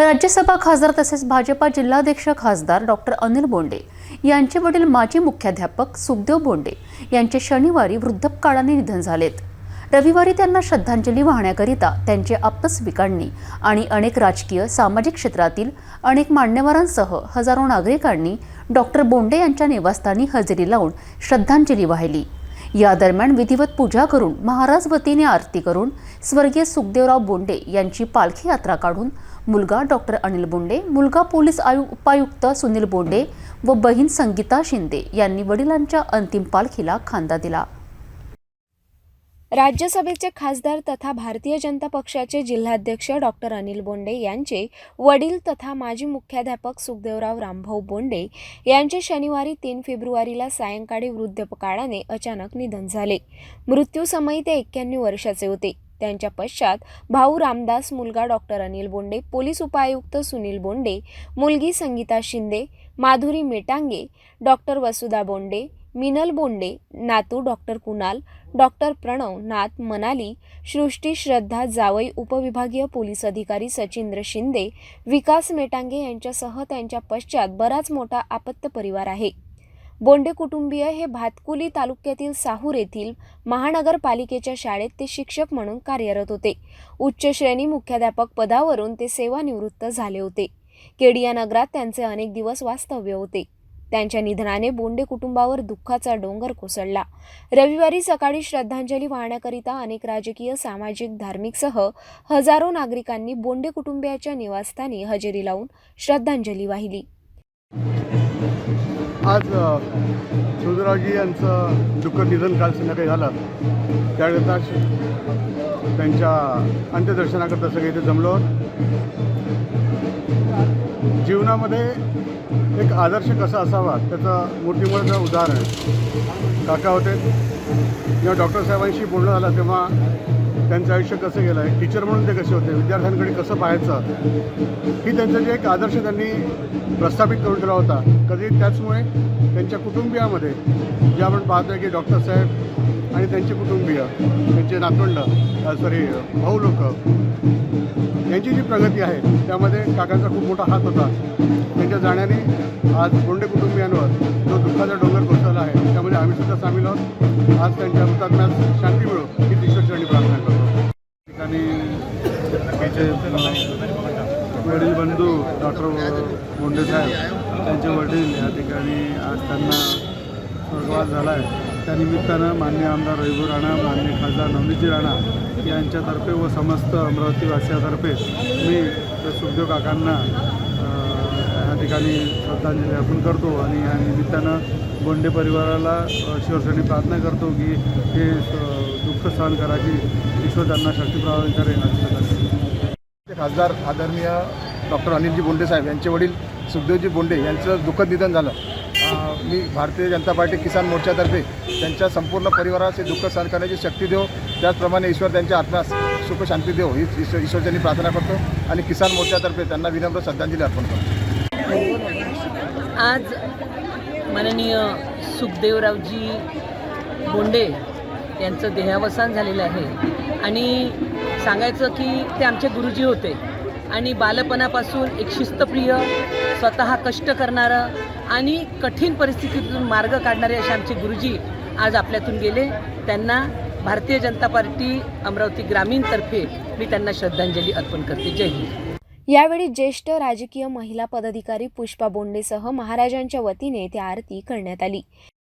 राज्यसभा खासदार तसेच भाजपा जिल्हाध्यक्ष खासदार डॉक्टर अनिल बोंडे यांचे वडील माजी मुख्याध्यापक सुखदेव बोंडे यांचे शनिवारी वृद्धपकाळाने निधन झालेत. रविवारी त्यांना श्रद्धांजली वाहण्याकरिता त्यांचे आप्तस्विकांनी आणि अनेक राजकीय सामाजिक क्षेत्रातील अनेक मान्यवरांसह हजारो नागरिकांनी डॉक्टर बोंडे यांच्या निवासस्थानी हजेरी लावून श्रद्धांजली वाहिली. या दरम्यान विधिवत पूजा करून महाराज वतीने आरती करून स्वर्गीय सुखदेवराव बोंडे यांची पालखी यात्रा काढून मुलगा डॉक्टर अनिल बोंडे मुलगा पोलीस आयु उपायुक्त सुनील बोंडे व बहीण संगीता शिंदे यांनी वडिलांच्या अंतिम पालखीला खांदा दिला. राज्यसभेचे खासदार तथा भारतीय जनता पक्षाचे जिल्हाध्यक्ष डॉक्टर अनिल बोंडे यांचे वडील तथा माजी मुख्याध्यापक सुखदेवराव रामभाऊ बोंडे यांचे शनिवारी तीन फेब्रुवारीला सायंकाळी वृद्धपकाळाने अचानक निधन झाले. मृत्यूसमयी ते एक्क्याण्णव वर्षाचे होते. त्यांच्या पश्चात भाऊ रामदास मुलगा डॉक्टर अनिल बोंडे पोलीस उपायुक्त सुनील बोंडे मुलगी संगीता शिंदे माधुरी मेटांगे डॉक्टर वसुधा बोंडे मिनल बोंडे नातू डॉक्टर कुणाल डॉक्टर प्रणव नाथ मनाली सृष्टी श्रद्धा जावई उपविभागीय पोलीस अधिकारी सचिंद्र शिंदे विकास मेटांगे यांच्यासह त्यांच्या पश्चात बराच मोठा आपत्त परिवार आहे. बोंडे कुटुंबीय हे भातकुली तालुक्यातील साहूर येथील महानगरपालिकेच्या शाळेत ते शिक्षक म्हणून कार्यरत होते. उच्च श्रेणी मुख्याध्यापक पदावरून ते सेवानिवृत्त झाले होते. केडिया नगरात त्यांचे अनेक दिवस वास्तव्य होते. त्यांच्या निधनाने बोंडे कुटुंबावर दुःखाचा डोंगर कोसळला. रविवारी सकाळी श्रद्धांजली वाहण्याकरिता अनेक राजकीय सामाजिक धार्मिकसह हजारो नागरिकांनी बोंडे कुटुंबियाच्या निवासस्थानी हजेरी लावून श्रद्धांजली वाहिली. आज अ, यांचं दुःख निधन काल संध्याकाळी झालं. त्याकरता त्यांच्या अंत्यदर्शनाकरता सगळे इथे जमलो जीवनामध्ये एक आदर्श कसा असावा त्याचं मूर्तिमंत उदाहरण आहे काका होते जेव्हा डॉक्टर साहेबांशी बोलणं झालं तेव्हा त्यांचं आयुष्य कसं गेलं आहे टीचर म्हणून ते कसे होते विद्यार्थ्यांकडे कसं पाहायचं ही त्यांचं जे एक आदर्श त्यांनी प्रस्थापित करून ठेवला होता. कधी त्याचमुळे त्यांच्या कुटुंबियामध्ये जे आपण पाहतोय की डॉक्टर साहेब आणि त्यांचे कुटुंबीय त्यांचे नातवंड सॉरी भाऊ लोक यांची जी प्रगती आहे त्यामध्ये काकांचा खूप मोठा हात होता. त्यांच्या जाण्याने आज बोंडे कुटुंबियांवर जो दुःखाचा डोंगर कोसळला आहे त्यामध्ये आम्ही सुद्धा सामील आहोत. आज त्यांच्या हुतात्म्यास शांत डॉक्टर बोंडे साहेब त्यांचे वडील या ठिकाणी आज त्यांना स्वर्गवास झाला आहे त्यानिमित्तानं मान्य आमदार रविभू राणा मान्य खासदार नवनीतजी राणा यांच्यातर्फे व समस्त अमरावतीवासियातर्फे मी त्या सुखदेव काकांना या ठिकाणी श्रद्धांजली अर्पण करतो आणि या निमित्तानं बोंडे परिवाराला शिवसेने प्रार्थना करतो की हे दुःख सहन करायची ईश्वर त्यांना शक्ती प्रदान करेल. खासदार आदरणीय डॉक्टर अनिलजी बोंडे साहेब यांचे वडील सुखदेवजी बोंडे यांचं दुःखद निधन झालं. मी भारतीय जनता पार्टी किसान मोर्चातर्फे त्यांच्या संपूर्ण परिवारास हे दुःख सहन करण्याची शक्ती देऊ त्याचप्रमाणे ईश्वर त्यांच्या आत्म्यास सुख शांती देव ही ईश्वर ईश्वरच्यांनी प्रार्थना करतो आणि किसान मोर्चातर्फे त्यांना विनम्र श्रद्धांजली अर्पण करतो. आज माननीय सुखदेवरावजी बोंडे यांचं देहावसान झालेलं आहे. आणि सांगायचं की ते आमचे गुरुजी होते. आणि बालपणापासून एक शिस्तप्रिय स्वतः कष्ट करणारं आणि कठीण परिस्थितीतून मार्ग काढणारे असे आमचे गुरुजी आज आपल्यातून गेले. त्यांना भारतीय जनता पार्टी अमरावती ग्रामीणतर्फे मी त्यांना श्रद्धांजली अर्पण करते. जय हिंद. यावेळी ज्येष्ठ राजकीय महिला पदाधिकारी पुष्पा बोंडेसह महाराजांच्या वतीने ती आरती करण्यात आली.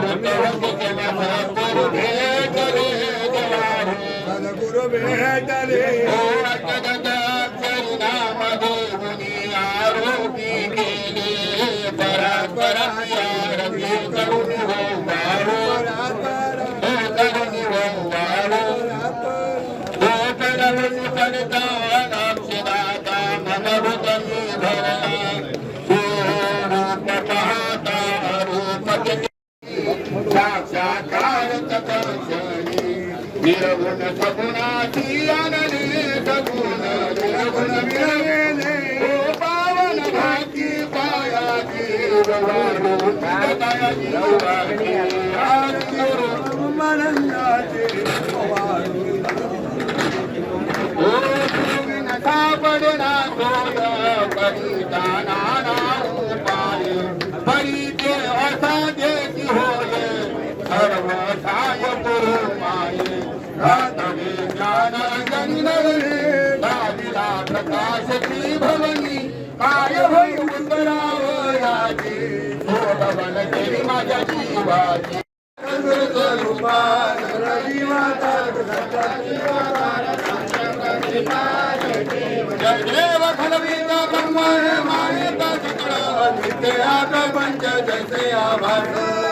रोपी पर Oh, पुरुमाये ज्ञान जनिनवले दाविला प्रकाश की भवनी काय होई उत्तरावयाची भवन केली माझ्या जीवाची जय खलवीचा चित्र पंच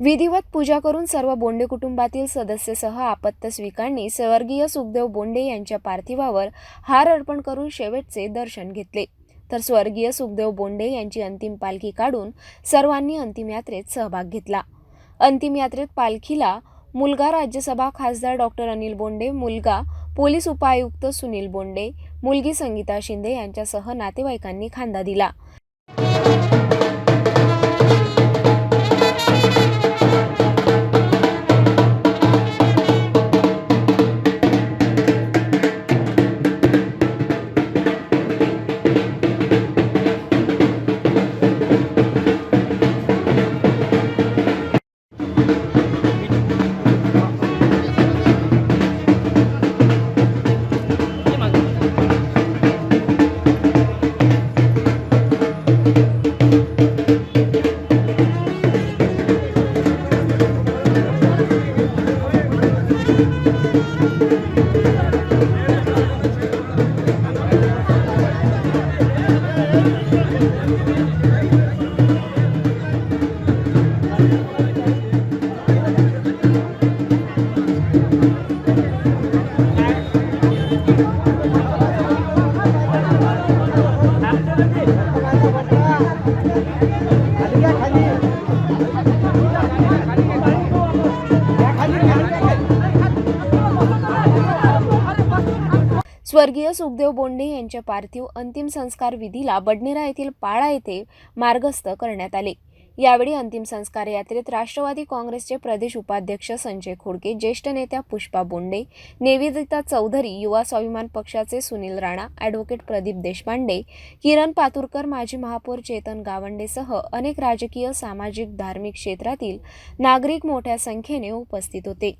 विधिवत पूजा करून सर्व बोंडे कुटुंबातील सदस्यसह आपत्त स्वीकारणी स्वर्गीय सुखदेव बोंडे यांच्या पार्थिवावर हार अर्पण करून शेवटचे दर्शन घेतले. तर स्वर्गीय सुखदेव बोंडे यांची अंतिम पालखी काढून सर्वांनी अंतिम यात्रेत सहभाग घेतला. अंतिम यात्रेत पालखीला मुलगा राज्यसभा खासदार डॉक्टर अनिल बोंडे मुलगा पोलीस उपायुक्त सुनील बोंडे मुलगी संगीता शिंदे यांच्यासह नातेवाईकांनी खांदा दिला. स्वर्गीय सुखदेव बोंडे यांच्या पार्थिव अंतिम संस्कार विधीला बडनेरा येथील पाळा येथे मार्गस्थ करण्यात आले. यावेळी अंतिम संस्कार यात्रेत राष्ट्रवादी काँग्रेसचे प्रदेश उपाध्यक्ष संजय खोडके ज्येष्ठ नेत्या पुष्पा बोंडे निवेदिता चौधरी युवा स्वाभिमान पक्षाचे सुनील राणा ॲडव्होकेट प्रदीप देशपांडे किरण पातुरकर माजी महापौर चेतन गावंडेसह अनेक राजकीय सामाजिक धार्मिक क्षेत्रातील नागरिक मोठ्या संख्येने उपस्थित होते.